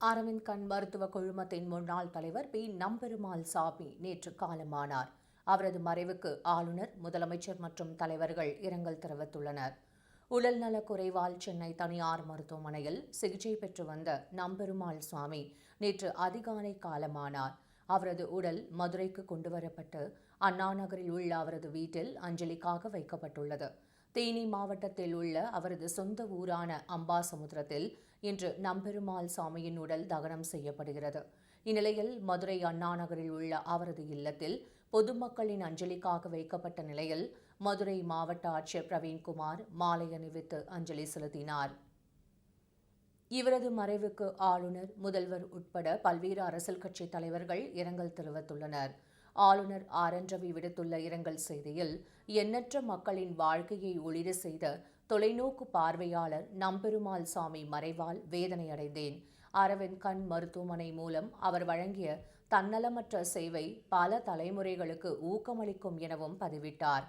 அரவிந்த் கண் மருத்துவ குழுமத்தின் முன்னாள் தலைவர் பி. நம்பெருமாள் சாமி நேற்று காலமானார். அவரது மறைவுக்கு ஆளுநர் முதலமைச்சர் மற்றும் தலைவர்கள் இரங்கல் தெரிவித்துள்ளனர். உடல்நலக் குறைவால் சென்னை தனியார் மருத்துவமனையில் சிகிச்சை பெற்று வந்த நம்பெருமாள் சுவாமி நேற்று அதிகாலை காலமானார். அவரது உடல் மதுரைக்கு கொண்டுவரப்பட்டு அண்ணா நகரில் உள்ள அவரது வீட்டில் அஞ்சலிக்காக வைக்கப்பட்டுள்ளது. தேனி மாவட்டத்தில் உள்ள அவரது சொந்த ஊரான அம்பாசமுத்திரத்தில் இன்று நம்பெருமாள் சாமியின் உடல் தகனம் செய்யப்படுகிறது. இந்நிலையில் மதுரை அண்ணா நகரில் உள்ள அவரது இல்லத்தில் பொதுமக்களின் அஞ்சலிக்காக வைக்கப்பட்ட நிலையில் மதுரை மாவட்ட ஆட்சியர் பிரவீன்குமார் மாலை அணிவித்து அஞ்சலி செலுத்தினார். இவரது மறைவுக்கு ஆளுநர் முதல்வர் உட்பட பல்வேறு அரசியல் கட்சி தலைவர்கள் இரங்கல் தெரிவித்துள்ளனர். ஆளுநர் ஆர் என் ரவி விடுத்துள்ள இரங்கல் செய்தியில் எண்ணற்ற மக்களின் வாழ்க்கையை ஒளிர செய்த தொலைநோக்கு பார்வையாளர் நம்பெருமாள் சாமி மறைவால் வேதனையடைந்தேன். அரவிந்த் கண் மருத்துவமனை மூலம் அவர் வழங்கிய தன்னலமற்ற சேவை பல தலைமுறைகளுக்கு ஊக்கமளிக்கும் எனவும் பதிவிட்டார்.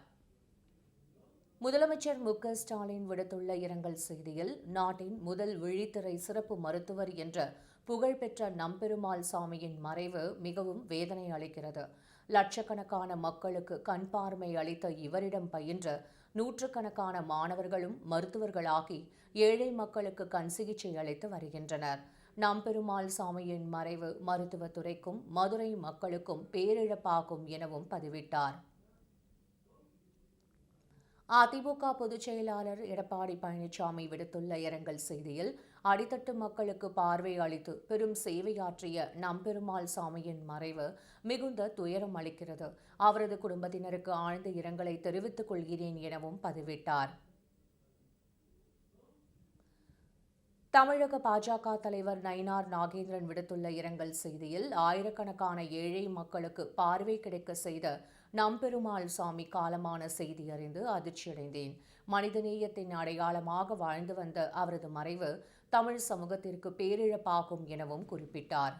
முதலமைச்சர் மு. க. ஸ்டாலின் விடுத்துள்ள இரங்கல் செய்தியில் நாட்டின் முதல் விழித்திரை சிறப்பு மருத்துவர் என்ற புகழ்பெற்ற நம்பெருமாள் சாமியின் மறைவு மிகவும் வேதனை அளிக்கிறது. லட்சக்கணக்கான மக்களுக்கு கண் பார்வை அளித்த இவரிடம் பயின்ற நூற்றுக்கணக்கான மாணவர்களும் மருத்துவர்களாகி ஏழை மக்களுக்கு கண் சிகிச்சை அளித்து வருகின்றனர். நம்பெருமாள் சாமியின் மறைவு மருத்துவத்துறைக்கும் மதுரை மக்களுக்கும் பேரிழப்பாகும் எனவும் பதிவிட்டார். அதிமுக பொதுச் செயலாளர் எடப்பாடி பழனிசாமி விடுத்துள்ள இரங்கல் செய்தியில் அடித்தட்டு மக்களுக்கு பார்வை அளித்து பெரும் சேவையாற்றிய நம்பெருமாள் சாமியின் மறைவு மிகுந்த துயரம் அளிக்கிறது. அவரது குடும்பத்தினருக்கு ஆழ்ந்த இரங்கலை தெரிவித்துக் கொள்கிறேன் எனவும் பதிவிட்டார். தமிழக பாஜக தலைவர் நயினார் நாகேந்திரன் விடுத்துள்ள இரங்கல் செய்தியில் ஆயிரக்கணக்கான ஏழை மக்களுக்கு பார்வை கிடைக்க செய்த நம்பெருமாள் சாமி காலமான செய்தி அறிந்து அதிர்ச்சியடைந்தேன். மனிதநேயத்தின் அடையாளமாக வாழ்ந்து வந்த அவரது மறைவு தமிழ் சமூகத்திற்கு பேரிழப்பாகும் எனவும் குறிப்பிட்டார்.